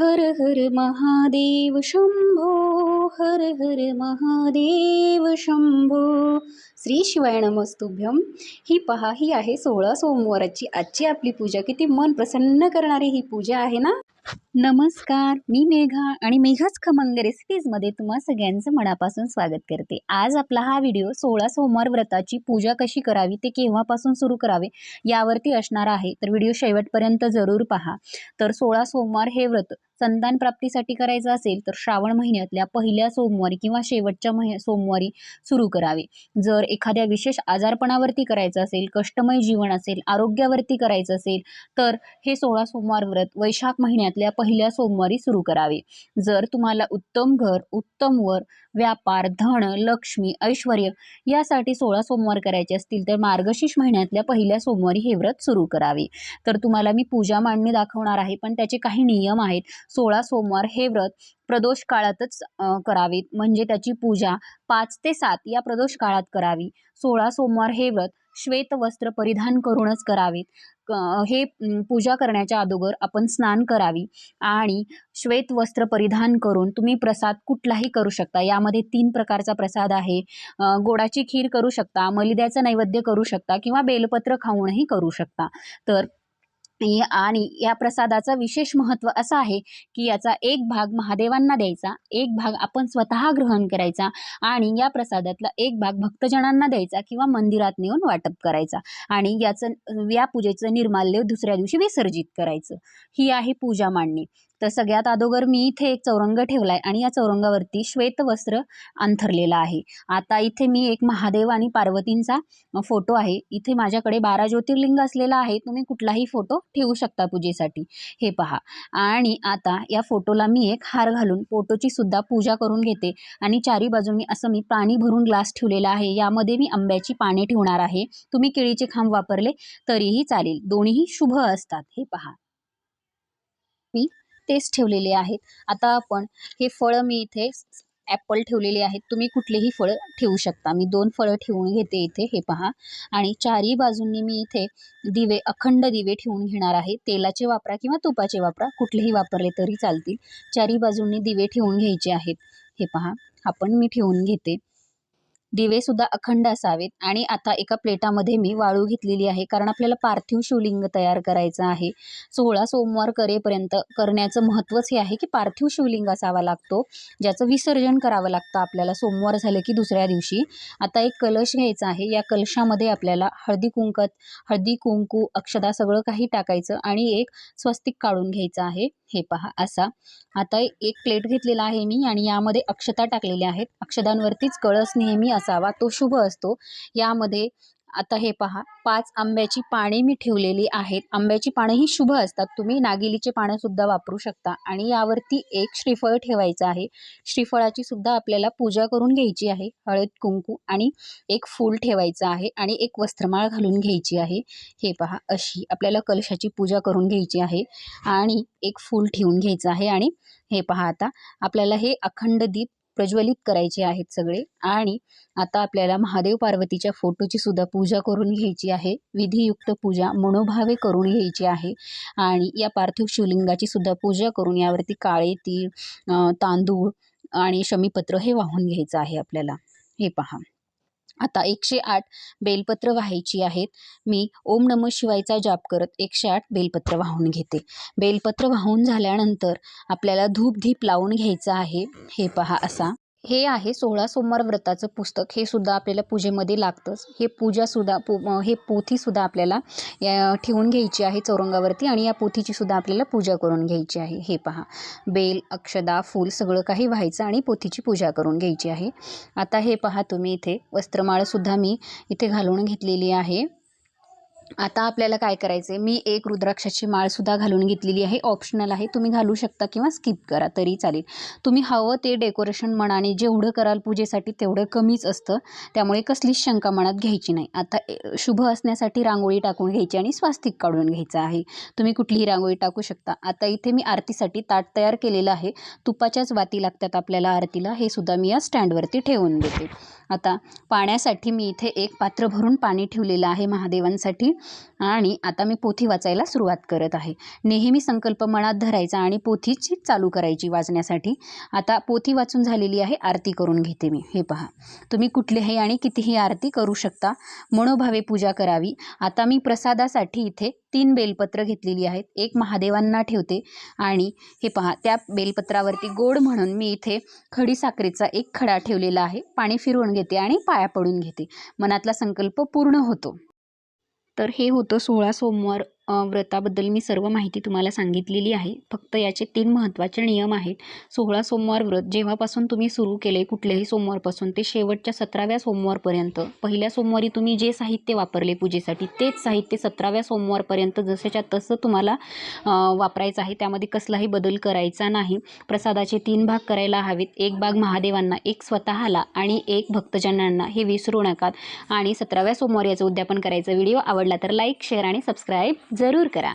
हर हर महादेव शंभो हर हर महादेव शंभो. श्री शिवाय नमस्तुभ्यम. ही पहा ही आहे सोळा सोमवाराची आजची आपली पूजा. किती मन प्रसन्न करणारी ही पूजा आहे ना? नमस्कार मी मेघा आणि मेघाच खमंग रेसिपीजमध्ये तुम्हा सगळ्यांचं मनापासून स्वागत करते. आज आपला हा व्हिडिओ सोळा सोमवार व्रताची पूजा कशी करावी ते केव्हापासून सुरू करावे यावरती असणार आहे. तर व्हिडिओ शेवटपर्यंत जरूर पहा. तर सोळा सोमवार हे व्रत संतान प्राप्तीसाठी करायचं असेल तर श्रावण महिन्यातल्या पहिल्या सोमवारी किंवा शेवटच्या महि सोमवारी सुरू करावे. जर एखाद्या विशेष आजारपणावरती करायचं असेल कष्टमय जीवन असेल आरोग्यावरती करायचं असेल तर हे सोळा सोमवार व्रत वैशाख महिन्यात महिन्यातल्या पहिल्या सोमवारी सुरू करावे. जर तुम्हाला उत्तम घर उत्तम वर व्यापार धन लक्ष्मी ऐश्वर यासाठी सोळा सोमवार करायचे असतील तर मार्गशीर्ष महिन्यातल्या पहिल्या सोमवारी हे व्रत सुरू करावे. तर तुम्हाला मी पूजा मांडणी दाखवणार आहे पण त्याचे काही नियम आहेत. सोळा सोमवार हे व्रत प्रदोष काळातच करावे. म्हणजे त्याची पूजा पाच ते सात या प्रदोष काळात करावी. सोळा सोमवार हे व्रत श्वेत वस्त्र परिधान करूनच करावेत. हे पूजा करण्याच्या अगोदर आपण स्नान करावी आणि श्वेत वस्त्र परिधान करून तुम्ही प्रसाद कुठलाही करू शकता. यामध्ये तीन प्रकारचा प्रसाद आहे. गोडाची खीर करू शकता मलिद्याचं नैवेद्य करू शकता किंवा बेलपत्र खाऊनही करू शकता. तर आणि या प्रसादाचं विशेष महत्त्व असं आहे की याचा एक भाग महादेवांना द्यायचा एक भाग आपण स्वतः ग्रहण करायचा आणि या प्रसादातला एक भाग भक्तजनांना द्यायचा किंवा मंदिरात नेऊन वाटप करायचा आणि याचं या पूजेचं निर्माल्य दुसऱ्या दिवशी विसर्जित करायचं. ही आहे पूजा मांडणी. तर सगळ्यात अगोदर मी इथे एक चौरंग ठेवला आहे आणि या चौरंगावरती श्वेत वस्त्र अंथरलेलं आहे. आता इथे मी एक महादेव आणि पार्वतींचा फोटो आहे. इथे माझ्याकडे बारा ज्योतिर्लिंग असलेला आहे. तुम्ही कुठलाही फोटो ठेवू शकता पूजेसाठी. हे पहा. आणि आता या फोटोला मी एक हार घालून फोटोची सुद्धा पूजा करून घेते. आणि चारी बाजूंनी असं मी पाणी भरून ग्लास ठेवलेला आहे. यामध्ये मी आंब्याची पाने ठेवणार आहे. तुम्ही केळीचे खांब वापरले तरीही चालेल. दोन्हीही शुभ असतात. हे पहा. मी तेच ठेवलेले आहेत. आता आपण हे फळं मी इथे ॲपल ठेवलेले आहेत. तुम्ही कुठलेही फळं ठेवू शकता. मी दोन फळं ठेवून घेते इथे हे पहा. आणि चारही बाजूंनी मी इथे दिवे अखंड दिवे ठेवून घेणार आहे. तेलाचे वापरा किंवा तुपाचे वापरा. कुठलेही वापरले तरी चालतील. चारही बाजूंनी दिवे ठेवून घ्यायचे आहेत. हे पहा. आपण मी ठेवून घेते. दिवेसुद्धा अखंड असावेत. आणि आता एका प्लेटामध्ये मी वाळू घेतलेली आहे कारण आपल्याला पार्थिव शिवलिंग तयार करायचं आहे. सोळा सोमवार करेपर्यंत करण्याचं महत्त्वच हे आहे की पार्थिव शिवलिंग असावा लागतो. ज्याचं विसर्जन करावं लागतं आपल्याला. सोमवार झालं की दुसऱ्या दिवशी. आता एक कलश घ्यायचा आहे. या कलशामध्ये आपल्याला हळदी कुंकत हळदी कुंकू अक्षदा सगळं काही टाकायचं आणि एक स्वस्तिक काढून घ्यायचं आहे. हे पहा असा. आता एक प्लेट घेतलेला आहे मी आणि यामध्ये अक्षता टाकलेल्या आहेत. अक्षदांवरतीच कळस नेहमी असावा तो शुभ असतो. यामध्ये आता हे पहा पाच आंब्याची पाने मी ठेवलेली आहेत. आंब्याची पाने ही शुभ असतात. तुम्ही नागिलीचे पानंसुद्धा वापरू शकता. आणि यावरती एक श्रीफळ ठेवायचं आहे. श्रीफळाची सुद्धा आपल्याला पूजा करून घ्यायची आहे. हळद कुंकू आणि एक फूल ठेवायचं आहे आणि एक वस्त्रमाळ घालून घ्यायची आहे. हे पहा अशी आपल्याला कलशाची पूजा करून घ्यायची आहे आणि एक फूल ठेवून घ्यायचं आहे. आणि हे पहा आता आपल्याला हे अखंड दीप प्रज्वलित करायचे आहेत सगळे. आणि आता आपल्याला महादेव पार्वतीच्या फोटोची सुद्धा पूजा करून घ्यायची आहे. विधियुक्त पूजा मनोभावे करून घ्यायची आहे. आणि या पार्थिव शिवलिंगाची सुद्धा पूजा करून यावरती काळे तीळ तांदूळ आणि शमीपत्र हे वाहून घ्यायचं आहे आपल्याला. हे पहा. आता एकशे आठ बेलपत्र व्हायची आहेत. मी ओम नम शिवायचा जाप करत एकशे आठ बेलपत्र वाहून घेते. बेलपत्र वाहून झाल्यानंतर आपल्याला धूप धीप लावून घ्यायचं आहे. हे पहा असा हे आहे सोळा सोमवार व्रताचं पुस्तक. हे सुद्धा आपल्याला पूजेमध्ये लागतंच. हे पूजासुद्धा पो हे पोथीसुद्धा आपल्याला ठेवून घ्यायची आहे चौरंगावरती आणि या पोथीची सुद्धा आपल्याला पूजा करून घ्यायची आहे. हे पहा. बेल अक्षदा फूल सगळं काही व्हायचं आणि पोथीची पूजा करून घ्यायची आहे. आता हे पहा तुम्ही इथे. वस्त्रमाळसुद्धा मी इथे घालून घेतलेली आहे. आता आपल्याला काय करायचं आहे मी एक रुद्राक्षाची माळसुद्धा घालून घेतलेली आहे. ऑप्शनल आहे. तुम्ही घालू शकता किंवा स्किप करा. तरी चालेल. तुम्ही हवं ते डेकोरेशन मनाने जेवढं कराल पूजेसाठी तेवढं कमीच असतं. त्यामुळे कसलीच शंका मनात घ्यायची नाही. आता शुभ असण्यासाठी रांगोळी टाकून घ्यायची आणि स्वास्तिक काढून घ्यायचं आहे. तुम्ही कुठलीही रांगोळी टाकू शकता. आता इथे मी आरतीसाठी ताट तयार केलेलं आहे. तुपाच्याच वाती लागतात आपल्याला आरतीला. हे सुद्धा मी या स्टँडवरती ठेवून देते. आता पाण्यासाठी मी इथे एक पात्र भरून पाणी ठेवलेलं आहे महादेवांसाठी. आणि आता मी पोथी वाचायला सुरुवात करत आहे. नेहमी संकल्प मनात धरायचा आणि पोथीची चालू करायची वाचण्यासाठी. आता पोथी वाचून झालेली आहे आरती करून घेते मी. हे पहा. तुम्ही कुठलीही आणि कितीही आरती करू शकता. मनोभावे पूजा करावी. आता मी प्रसादासाठी इथे तीन बेलपत्र घेतलेली आहेत. एक महादेवांना ठेवते आणि हे पहा त्या बेलपत्रावरती गोड म्हणून मी इथे खडीसाखरेचा एक खडा ठेवलेला आहे. पाणी फिरवून घेते आणि पाया पडून घेते. मनातला संकल्प पूर्ण होतो. तर हे होतं सोळा सोमवार अ, व्रताबद्दल मी सर्व माहिती तुम्हाला सांगितलेली आहे. फक्त याचे तीन महत्त्वाचे नियम आहेत. सोळा सोमवार व्रत जेव्हापासून तुम्ही सुरू केले कुठल्याही सोमवारपासून ते शेवटच्या सतराव्या सोमवारपर्यंत. पहिल्या सोमवारी तुम्ही जे साहित्य वापरले पूजेसाठी तेच साहित्य सतराव्या सोमवारपर्यंत जसंच्या तसं तुम्हाला वापरायचं आहे. त्यामध्ये कसलाही बदल करायचा नाही. प्रसादाचे तीन भाग करायला हवेत. एक भाग महादेवांना एक स्वतःला आणि एक भक्तजनांना. हे विसरू नका. आणि सतराव्या सोमवारी याचं उद्यापन करायचं. व्हिडिओ आवडला तर लाईक शेअर आणि सबस्क्राईब जरूर करा.